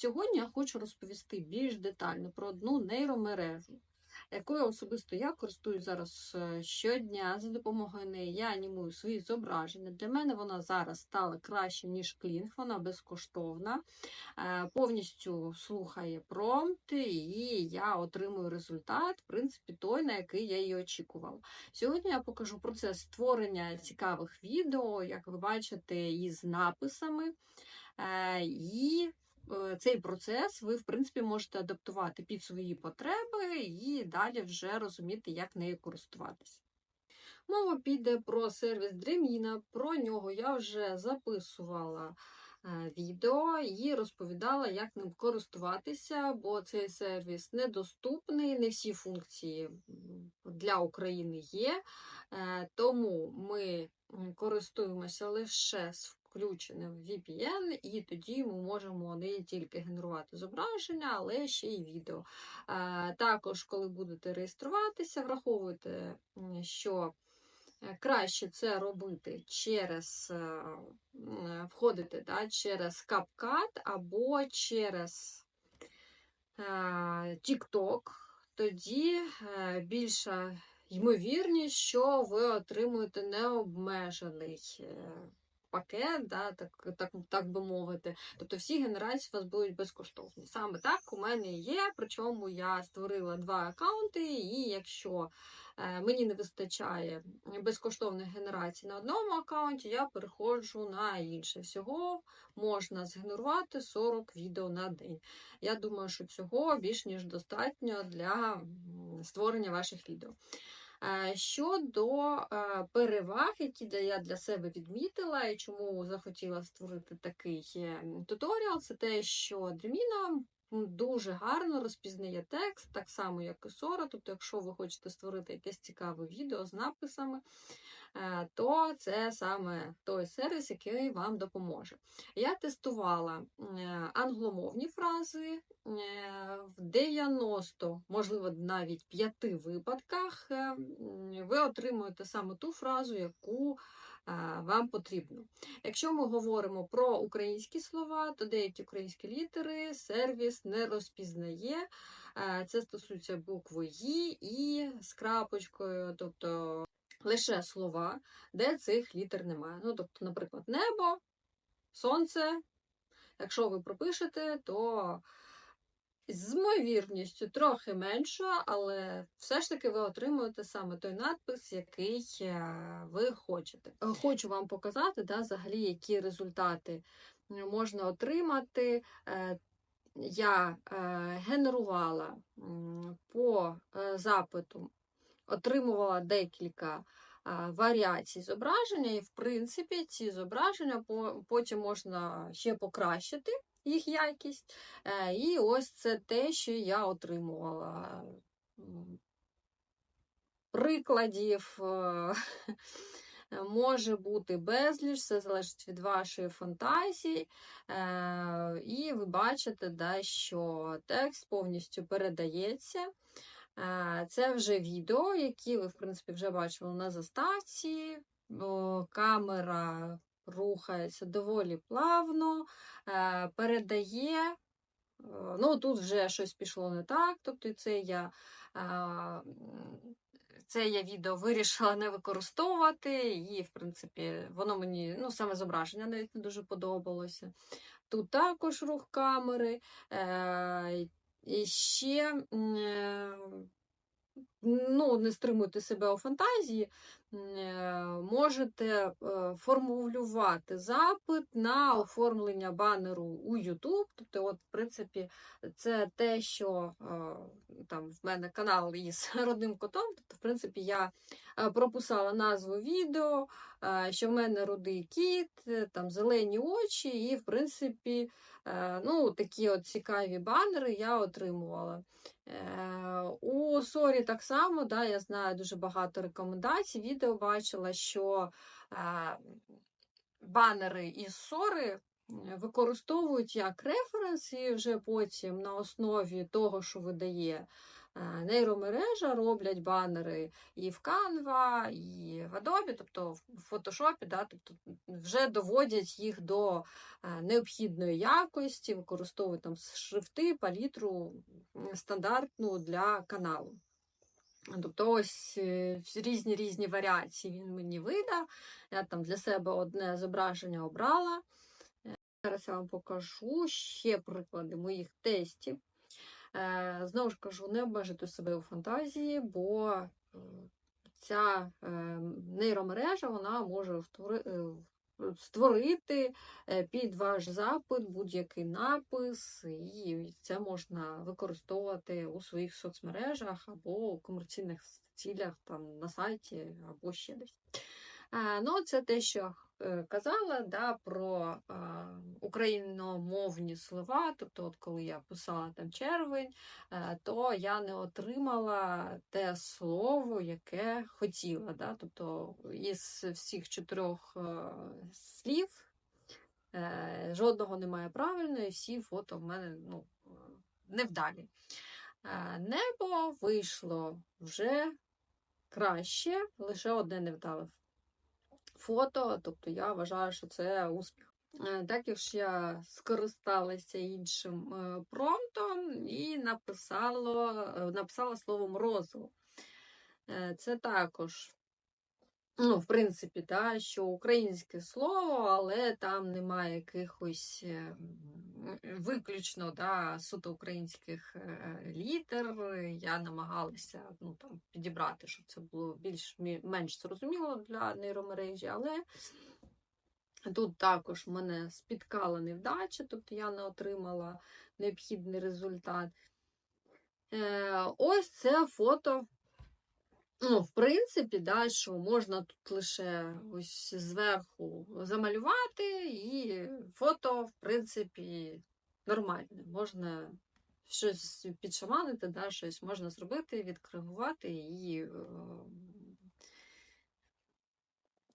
Сьогодні я хочу розповісти більш детально про одну нейромережу, якою особисто я користуюсь зараз е, щодня. За допомогою неї я анімую свої зображення. Для мене вона зараз стала краще, ніж клінг, вона безкоштовна, е, повністю слухає промпти, і я отримую результат, в принципі, той, на який я її очікувала. Сьогодні я покажу процес створення цікавих відео, як ви бачите, із написами. Е, І цей процес ви, в принципі, можете адаптувати під свої потреби і далі вже розуміти, як нею користуватися. Мова піде про сервіс Дреміна. Про нього я вже записувала е, відео і розповідала, як ним користуватися, бо цей сервіс недоступний, не всі функції для України є. Е, Тому ми користуємося лише з включеним VPN, і тоді ми можемо не тільки генерувати зображення, але ще й відео. Е, Також, коли будете реєструватися, враховуйте, що е, краще це робити через е, входити да, через CapCut або через е, TikTok. Тоді е, більша ймовірність, що ви отримуєте необмежений е, пакет, да, так, так, так би мовити. Тобто всі генерації у вас будуть безкоштовні. Саме так у мене є, причому я створила два аккаунти, і якщо е, мені не вистачає безкоштовних генерацій на одному аккаунті, я переходжу на інший. Всього можна згенерувати 40 відео на день. Я думаю, що цього більш ніж достатньо для створення ваших відео. Е, Щодо е, переваг, які я для себе відмітила, і чому захотіла створити такий е, туторіал, це те, що Dreamino дуже гарно розпізнає текст, так само, як і Sora. Тобто, якщо ви хочете створити якесь цікаве відео з написами, е, то це саме той сервіс, який вам допоможе. Я тестувала е, англомовні фрази е, в 90, можливо, навіть 5 випадках ви отримуєте саме ту фразу, яку вам потрібно. Якщо ми говоримо про українські слова, то деякі українські літери сервіс не розпізнає. Це стосується букви «ї» і з крапочкою, тобто лише слова, де цих літер немає. Ну, тобто, наприклад, небо, сонце. Якщо ви пропишете, то з ймовірністю трохи менша, але все ж таки ви отримуєте саме той надпис, який е, ви хочете. Е, Хочу вам показати, да, взагалі, які результати можна отримати. Е, Я е, генерувала по е, запиту, отримувала декілька варіацій зображення, і в принципі ці зображення потім можна ще покращити їх якість. Е, І ось це те, що я отримувала. Прикладів е, може бути безліч, все залежить від вашої фантазії. Е, І ви бачите, да, що текст повністю передається. Е, Це вже відео, які ви, в принципі, вже бачили на заставці. Камера рухається доволі плавно, е, передає. е, Ну, тут вже щось пішло не так. Тобто, це я, е, це я відео вирішила не використовувати, і, в принципі, воно мені, ну, саме зображення навіть не дуже подобалося. Тут також рух камери. І ще ну, не стримуйте себе у фантазії, е, можете е, формулювати запит на оформлення банеру у YouTube. Тобто, от, в принципі, це те, що е, там в мене канал із родним котом. Тобто, в принципі, я прописала назву відео, що в мене рудий кіт, там зелені очі, і, в принципі, ну, такі от цікаві банери я отримувала. У Сорі так само, да, я знаю дуже багато рекомендацій. Відео бачила, що е, банери із Сори використовують як референс, і вже потім на основі того, що видає Е, Нейромережа роблять банери і в Canva, і в Adobe, тобто в Photoshop, да, тобто вже доводять їх до е, необхідної якості, використовують там шрифти, палітру стандартну для каналу. Тобто ось е, різні різні варіації він мені видав. Я там для себе одне зображення обрала. Е, Зараз я вам покажу ще приклади моїх тестів. Е, Знову ж кажу, не обмежуйте себе у фантазії, бо ця нейромережа вона може створити е, під ваш запит будь-який напис, і це можна використовувати у своїх соцмережах або у комерційних цілях там, на сайті або ще десь. Е, Ну, це те, що е, казала да, про е, україномовні слова. Тобто, от коли я писала там червень, е, то я не отримала те слово, яке хотіла. Да? Тобто із всіх чотирьох е, слів е, жодного немає правильного, і всі фото в мене ну, е, невдалі. Е, Небо вийшло вже краще, лише одне невдале фото, тобто я вважаю, що це успіх. Е, Також я скористалася іншим е, промптом і написала, е, написала словом. Е, Це також, ну, в принципі, да, що українське слово, але там немає якихось е, виключно да, суто українських е, літер. Я намагалася ну, там, підібрати, щоб це було більш менш зрозуміло для нейромережі, але тут також мене спіткала невдача, тобто я не отримала необхідний результат. Е, ось це фото. Ну, в принципі, да, що можна тут лише ось зверху замалювати, і фото, в принципі, нормальне. Можна щось підшаманити, да, щось можна зробити, відкоригувати і е,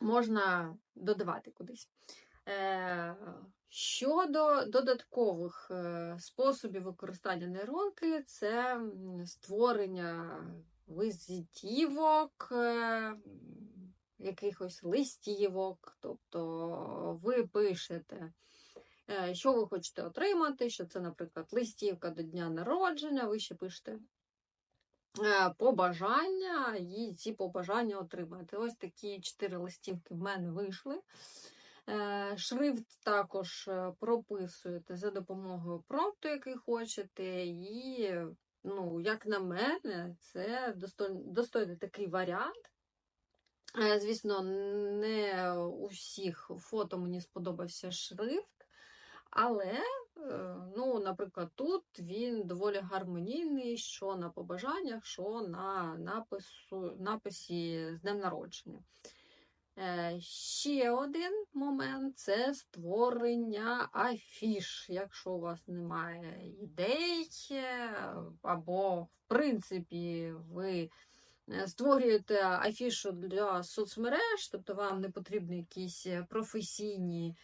можна додавати кудись. Е, Щодо додаткових е, способів використання нейронки, це створення визитівок, е, якихось листівок, тобто ви пишете, е, що ви хочете отримати, що це, наприклад, листівка до дня народження, ви ще пишете е, побажання і ці побажання отримати. Ось такі чотири листівки в мене вийшли. Шрифт також прописуєте за допомогою промпту, який хочете, і, ну, як на мене, це достойний, достойний такий варіант. Е, Звісно, не у всіх фото мені сподобався шрифт, але, е, ну, наприклад, тут він доволі гармонійний, що на побажаннях, що на напису, написі з днем народження. Е, Ще один момент це створення афіш. Якщо у вас немає ідей, е, або, в принципі, ви е, створюєте афішу для соцмереж, тобто вам не потрібні якісь професійні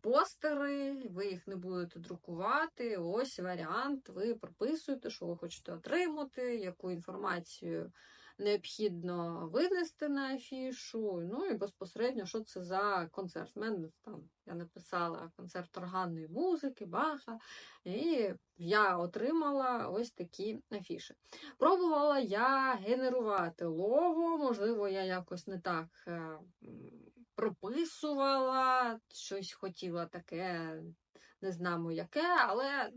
постери, ви їх не будете друкувати. Ось варіант. Ви прописуєте, що ви хочете отримати, яку інформацію необхідно винести на афішу. Ну і безпосередньо, що це за концерт. В мене там я написала концерт органної музики, баха, і я отримала ось такі афіші. Пробувала я генерувати лого, можливо, я якось не так е, прописувала, щось хотіла таке. Не знаємо яке, але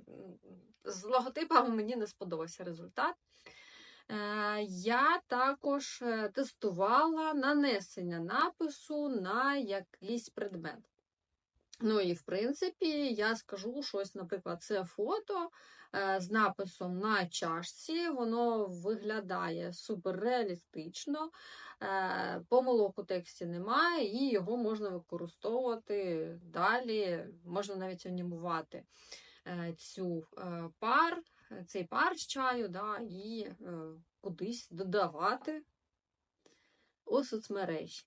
з логотипами мені не сподобався результат. Е, Я також е, тестувала нанесення напису на якийсь предмет. Ну і в принципі, я скажу щось, наприклад, це фото е, з написом на чашці, воно виглядає суперреалістично, помилок у тексті немає, і його можна використовувати далі, можна навіть анімувати цю е, пар цей пар з чаю, да, і е, кудись додавати у соцмережі.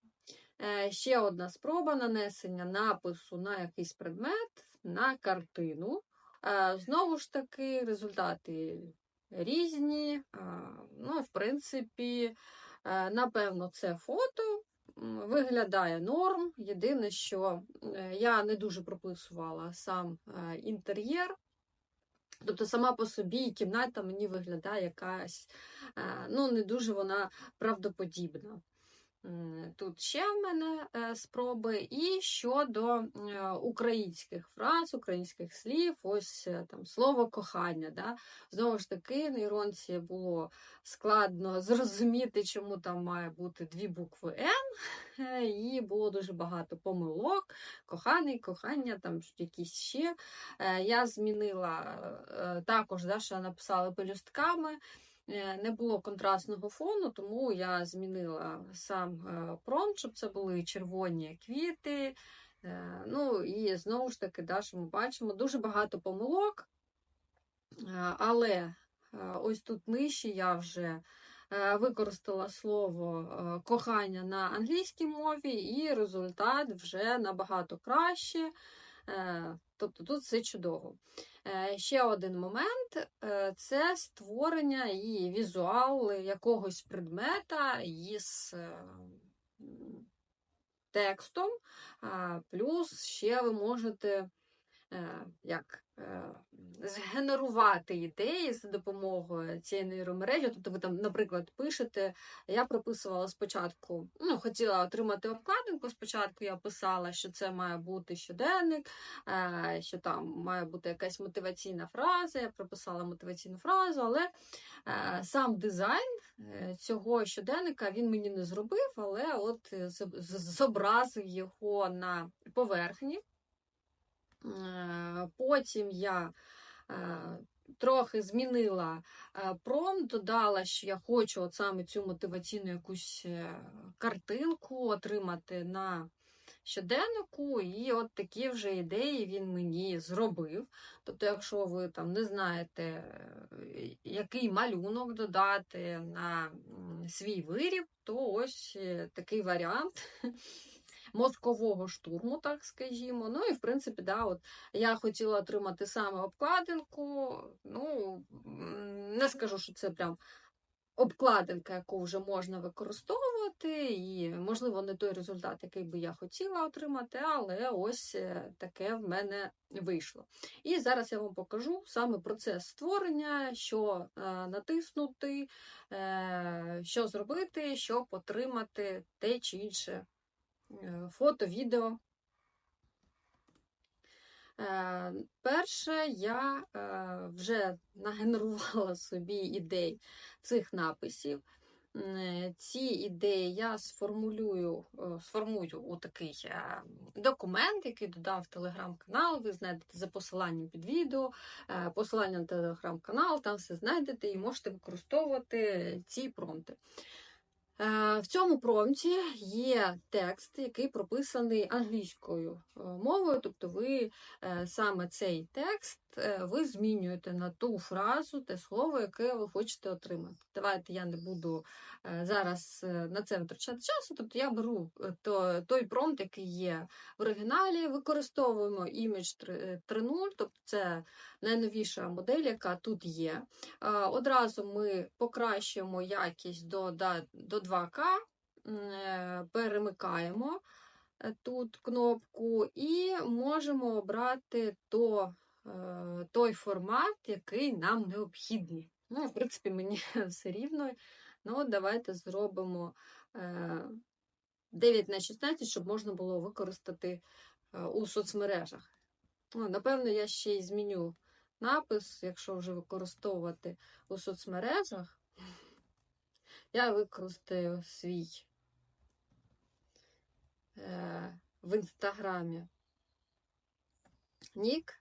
Е, ще одна спроба нанесення напису на якийсь предмет на картину. Е, знову ж таки, результати різні. Ну, в принципі, напевно, це фото виглядає норм. Єдине, що я не дуже прописувала сам інтер'єр. Тобто сама по собі кімната мені виглядає якась, е, ну, не дуже вона правдоподібна. Тут ще в мене е, спроби. І щодо е, українських фраз, українських слів, ось е, там слово кохання. Да? Знову ж таки, на іронці було складно зрозуміти, чому там має бути дві букви Н, і було дуже багато помилок. Коханий, кохання, там якісь ще. Я змінила також, да, що написала пелюстками. Е, Не було контрастного фону, тому я змінила сам е, промпт, щоб це були червоні квіти. Е, Ну і знову ж таки, да, що ми бачимо дуже багато помилок. Але ось тут нижче я вже використала слово кохання на англійській мові, і результат вже набагато краще. Тобто тут все чудово. Е, Ще один момент е, це створення і візуал якогось предмета із е, текстом, плюс ще ви можете як, е, згенерувати ідеї за допомогою цієї нейромережі. Тобто ви там, наприклад, пишете, я прописувала спочатку, ну, хотіла отримати обкладинку. Спочатку я писала, що це має бути щоденник, е, що там має бути якась мотиваційна фраза. Я прописала мотиваційну фразу, але е, сам дизайн е, цього щоденника він мені не зробив, але от е, зобразив його на поверхні. Е, Потім я е, трохи змінила е, промпт, додала, що я хочу от саме цю мотиваційну якусь картинку отримати на щоденнику, і от такі вже ідеї він мені зробив. Тобто, якщо ви там не знаєте, який малюнок додати на свій виріб, то ось такий варіант. Мозкового штурму, так скажімо. Ну і в принципі, да, от я хотіла отримати саме обкладинку. Ну, не скажу, що це прям обкладинка, яку вже можна використовувати, і, можливо, не той результат, який би я хотіла отримати, але ось е, таке в мене вийшло. І зараз я вам покажу саме процес створення, що е, натиснути, е, що зробити, щоб отримати те чи інше фото, відео. Е, Перше, я е, вже нагенерувала собі ідей цих написів. Е, Ці ідеї я сформулюю, е, сформую у такий е, документ, який додав в телеграм-канал. Ви знайдете за посиланням під відео, е, посилання на телеграм-канал, там все знайдете і можете використовувати ці промпти. Е, В цьому промпті є текст, який прописаний англійською е, мовою, тобто ви е, саме цей текст ви змінюєте на ту фразу, те слово, яке ви хочете отримати. Давайте я не буду е, зараз е, на це витрачати часу, тобто я беру е, той промпт, який є в оригіналі, використовуємо Image 3.0, тобто це найновіша модель, яка тут є. Е, Одразу ми покращуємо якість до, до 2К, е, перемикаємо е, тут кнопку і можемо обрати то, е, той формат, який нам необхідний. Ну, в принципі, мені все рівно. Ну, давайте зробимо е, 9 на 16, щоб можна було використати е, у соцмережах. Ну, напевно, я ще й зміню напис, якщо вже використовувати у соцмережах. Я використаю свій е, в інстаграмі нік.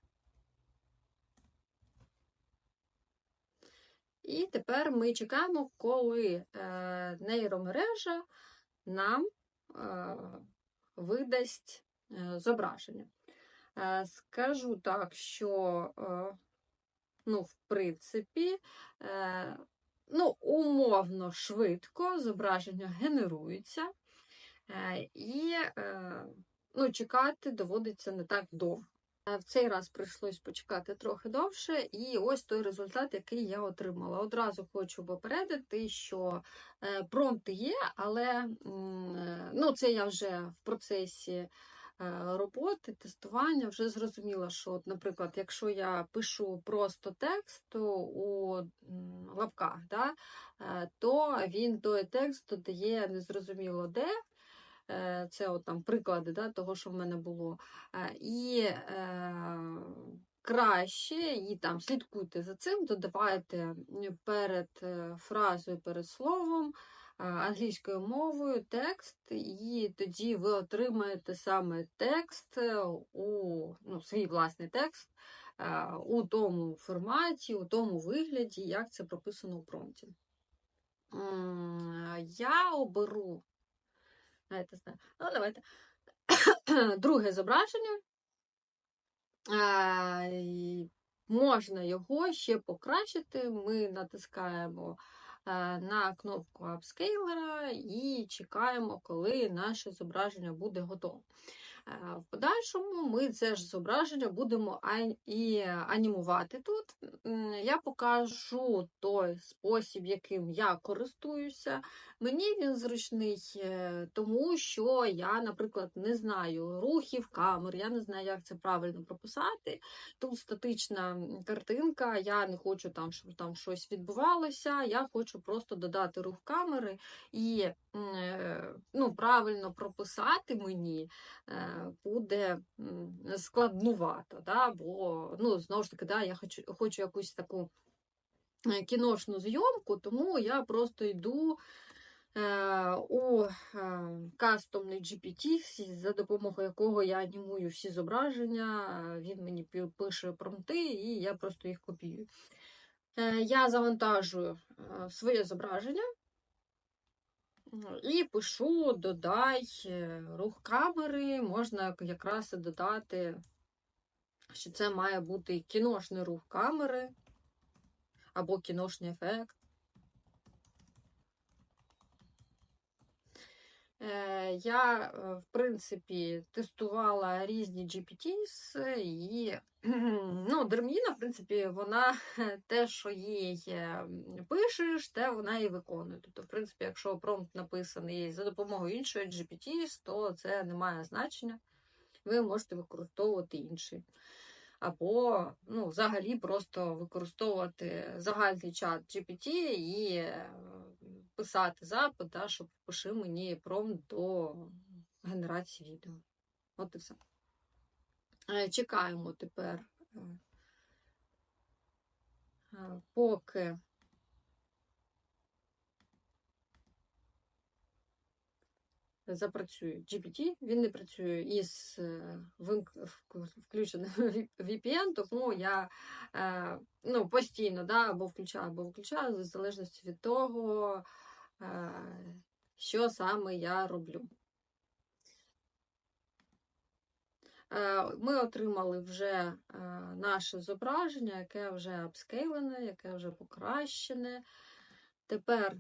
І тепер ми чекаємо, коли е, нейромережа нам е, видасть е, зображення. Скажу так, що, ну, в принципі, ну, умовно швидко зображення генерується, і ну, чекати доводиться не так довго. Е, В цей раз прийшлось почекати трохи довше, і ось той результат, який я отримала. Одразу хочу попередити, що е, промпти є, але е, ну, це я вже в процесі роботи, тестування вже зрозуміла, що, от, наприклад, якщо я пишу просто текст то у лапках, да, то він той текст додає незрозуміло де. Е, Це от там приклади да, того, що в мене було. Е, І е, краще, і там слідкуйте за цим, додавайте перед е, фразою, перед словом англійською мовою текст, і тоді ви отримаєте саме текст у ну, свій власний текст у тому форматі, у тому вигляді, як це прописано у промпті. Я оберу Знаєте, знаю. Ну, давайте. Друге зображення. Можна його ще покращити. Ми натискаємо на кнопку апскейлера і чекаємо, коли наше зображення буде готове. Е, В подальшому ми це ж зображення будемо і анімувати тут. Я покажу той спосіб, яким я користуюся. Мені він зручний, е, тому що я, наприклад, не знаю рухів камер, я не знаю, як це правильно прописати. Тут статична картинка, я не хочу там, щоб там щось відбувалося. Я хочу просто додати рух камери і е, ну, правильно прописати мені буде складнувато. Да? Бо ну, знову ж таки, да, я хочу, хочу якусь таку е, кіношну зйомку, тому я просто йду е, у е, кастомний GPT, за допомогою якого я анімую всі зображення. Він мені пише промпти, і я просто їх копіюю. Е, Я завантажую своє зображення. І пишу, додай е, рух камери, можна якраз і додати, що це має бути кіношний рух камери або кіношний ефект. Я, е, в принципі, тестувала різні GPTs і ну, Дерміна, в принципі, вона те, що їй пишеш, те вона і виконує. Тобто, в принципі, якщо промпт написаний за допомогою іншої GPT, то це не має значення. Ви можете використовувати інший. Або ну, взагалі просто використовувати загальний чат GPT і е, писати запит, да, щоб пиши мені промпт до генерації відео. От і все. Е, Чекаємо тепер, е, поки запрацює GPT. Він не працює із е, включеним VPN, тому я е, ну, постійно да, або включаю, або виключаю, в залежності від того, е, що саме я роблю. Ми отримали вже наше зображення, яке вже апскейлене, яке вже покращене. Тепер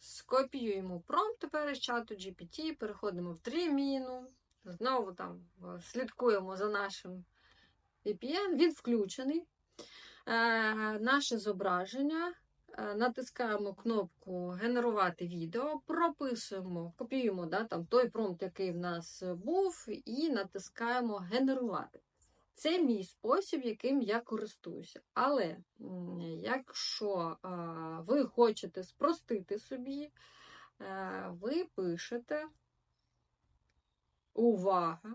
скопіюємо промпт із чату GPT, переходимо в Триміну, знову там е, слідкуємо за нашим VPN, він включений. Е, Наше зображення. Е, Натискаємо кнопку Генерувати відео, прописуємо, копіюємо да, там, той промпт, який в нас був, і натискаємо Генерувати. Це мій спосіб, яким я користуюся. Але якщо ви хочете спростити собі, е, ви пишете увага,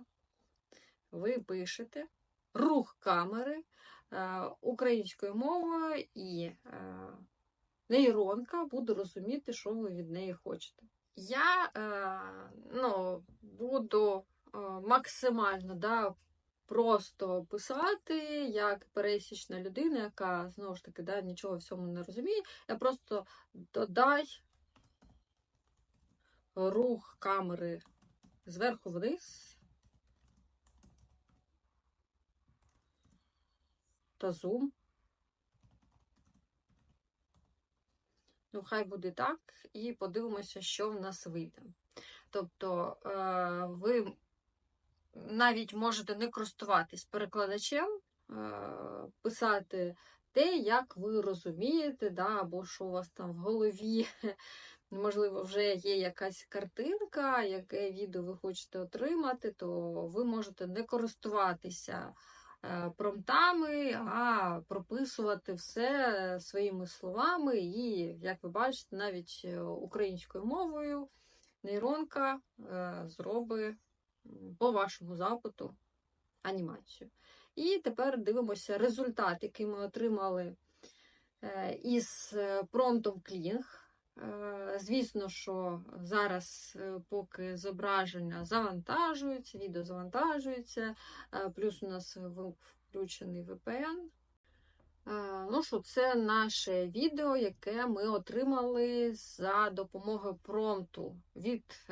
ви пишете рух камери е, українською мовою і е, нейронка буде розуміти, що ви від неї хочете. Я ну, буду максимально да, просто писати, як пересічна людина, яка знову ж таки да, нічого в цьому не розуміє. Я просто додай рух камери зверху вниз та зум. Ну, хай буде так, і подивимося, що в нас вийде. Тобто, е, ви навіть можете не користуватись перекладачем, е, писати те, як ви розумієте, да, або що у вас там в голові. Можливо, вже є якась картинка, яке відео ви хочете отримати, то ви можете не користуватися е, промптами, а прописувати все своїми словами. І, як ви бачите, навіть е, українською мовою нейронка зробить по вашому запиту анімацію. І тепер дивимося результат, який ми отримали е, із е, промптом Kling. Е, Звісно, що зараз, поки зображення завантажується, відео завантажується, плюс у нас включений VPN. Ну що, це наше відео, яке ми отримали за допомогою промпту від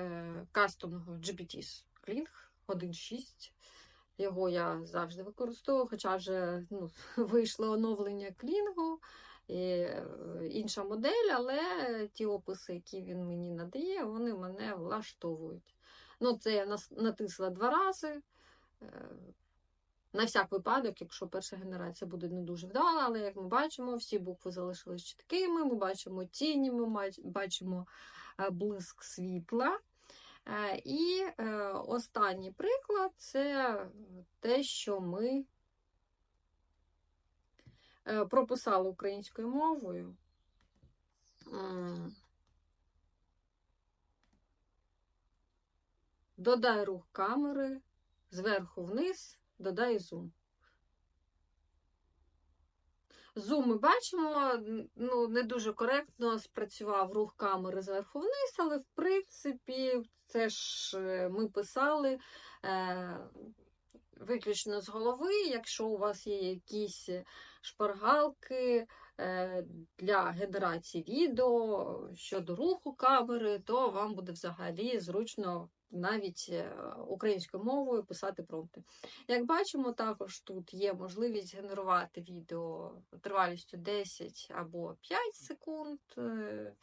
кастомного GPT Kling 1.6. Його я завжди використовую, хоча вже ну, вийшло оновлення клінгу і е, інша модель, але ті описи, які він мені надає, вони мене влаштовують. Ну, це я натисла два рази. е, На всяк випадок, якщо перша генерація буде не дуже вдала, але як ми бачимо, всі букви залишились чіткими, ми бачимо тіні, ми бачимо е, блиск світла. Е, І е, останній приклад це те, що ми е, прописали українською мовою. Додай рух камери зверху вниз, додай зум. Зум ми бачимо, ну, не дуже коректно спрацював рух камери зверху вниз, але в принципі це ж е, ми писали е, виключно з голови. Якщо у вас є якісь шпаргалки е, для генерації відео щодо руху камери, то вам буде взагалі зручно навіть е, українською мовою писати промпти. Як бачимо, також тут є можливість генерувати відео тривалістю 10 або 5 секунд. Е,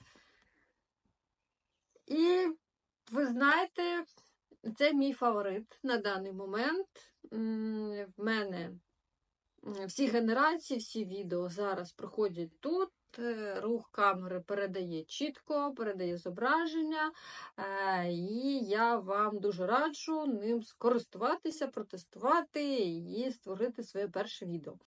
І ви знаєте, це мій фаворит на даний момент. В мене всі генерації, всі відео зараз проходять тут. Е, Рух камери передає чітко, передає зображення, е, і я вам дуже раджу ним скористуватися, протестувати і створити своє перше відео.